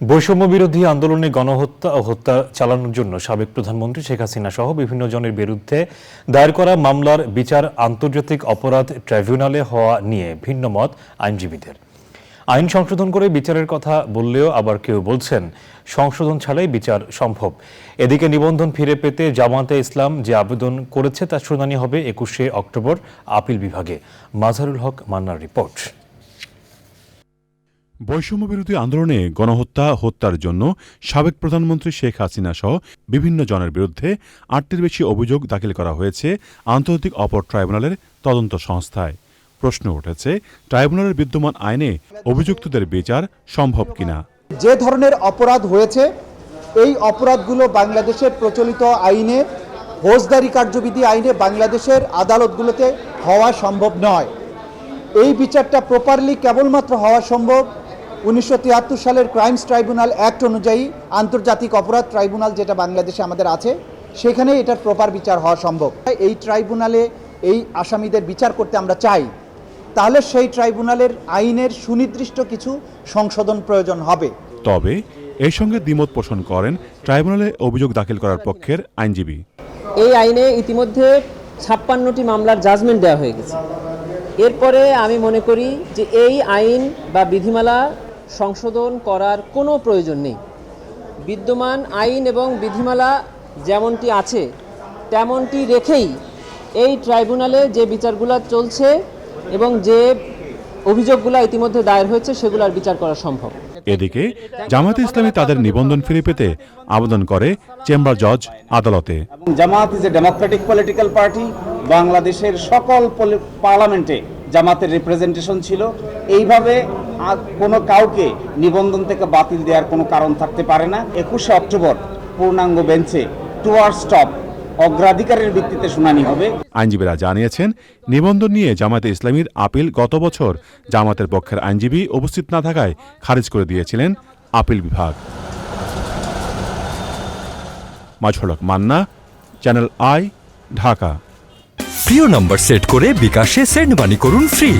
বৈষম্য বিরোধী আন্দোলনে গণহত্যা ও হত্যা চালানোর জন্য সাবেক প্রধানমন্ত্রী শেখ হাসিনা সহ বিভিন্ন জনের বিরুদ্ধে দায়ের করা মামলার বিচার আন্তর্জাতিক অপরাধ ট্রাইব্যুনালে হওয়া নিয়ে ভিন্ন মত আইনজীবীদের। আইন সংশোধন করে বিচারের কথা বললেও আবার কেউ বলছেন, সংশোধন ছাড়াই বিচার সম্ভব। এদিকে নিবন্ধন ফিরে পেতে জামাতে ইসলাম যে আবেদন করেছে তার শুনানি হবে একুশে অক্টোবর আপিল বিভাগে। মাজারুল হক মান্নার রিপোর্ট। বৈষম্য বিরোধী আন্দোলনে গণহত্যা, হত্যার জন্য সাবেক প্রধানমন্ত্রী শেখ হাসিনা সহ বিভিন্ন জনের বিরুদ্ধে আটটির বেশি অভিযোগ দাখিল করা হয়েছে আন্তর্জাতিক অপর ট্রাইব্যুনালের তদন্ত সংস্থায়। প্রশ্ন উঠেছে, ট্রাইব্যুনালের বিদ্যমান আইনে অভিযুক্তদের বিচার সম্ভব কিনা? যে ধরনের অপরাধ হয়েছে, এই অপরাধগুলো বাংলাদেশের প্রচলিত আইনে, ফৌজদারি কার্যবিধি আইনে বাংলাদেশের আদালতগুলোতে হওয়া সম্ভব নয়। এই বিচারটা প্রপারলি কেবলমাত্র হওয়া সম্ভব উনিশশো তিয়াত্তর সালের ক্রাইমস ট্রাইব্যুনাল অ্যাক্ট অনুযায়ী আন্তর্জাতিক অপরাধ ট্রাইব্যুনাল যেটা বাংলাদেশে আমাদের আছে সেখানে এটার প্রপার বিচার হওয়া সম্ভব। এই ট্রাইব্যুনালে এই আসামিদের বিচার করতে আমরা চাই। তাহলে সেই ট্রাইব্যুনালের আইনের সুনির্দিষ্ট কিছু সংশোধন প্রয়োজন হবে। তবে এর সঙ্গে দ্বিমত পোষণ করেন ট্রাইব্যুনালে অভিযোগ দাখিল করার পক্ষের আইনজীবী। এই আইনে ইতিমধ্যে ছাপ্পান্নটি মামলার জাজমেন্ট দেওয়া হয়ে গেছে। এরপরে আমি মনে করি যে এই আইন বা বিধিমালা সংশোধন করার কোনো প্রয়োজন নেই। বিদ্যমান আইন এবং বিধিমালা যেমনটি আছে তেমনটি রেখেই এই ট্রাইব্যুনালে যে বিচারগুলো চলছে এবং যে অভিযোগগুলো ইতিমধ্যে দায়ের হয়েছে সেগুলোর বিচার করা সম্ভব। এদিকে জামায়াতে ইসলামী তাদের নিবন্ধন ফিরে পেতে আবেদন করে চেম্বার জজ আদালতে। এবং Jamaat is a democratic political party বাংলাদেশের সকল পার্লামেন্টে জামাতের রিপ্রেজেন্টেশন ছিল। এইভাবে কোনো কাউকে নিবন্ধন থেকে বাতিল দেওয়ার কোনো কারণ থাকতে পারে না। একুশে অক্টোবর পূর্ণাঙ্গ বেঞ্চে টুয়ার স্টপ অগ্রাধিকারের ভিত্তিতে শুনানি হবে। আইনজীবীরা জানিয়েছেন, নিবন্ধন নিয়ে জামায়াতে ইসলামীর আপিল গত বছর জামাতের পক্ষের আইনজীবী উপস্থিত না থাকায় খারিজ করে দিয়েছিলেন আপিল বিভাগ। মাঝড়ক মান্না, চ্যানেল আই, ঢাকা। প্রিয় নম্বর সেট করে বিকাশে সেন্ড মানি করুন ফ্রি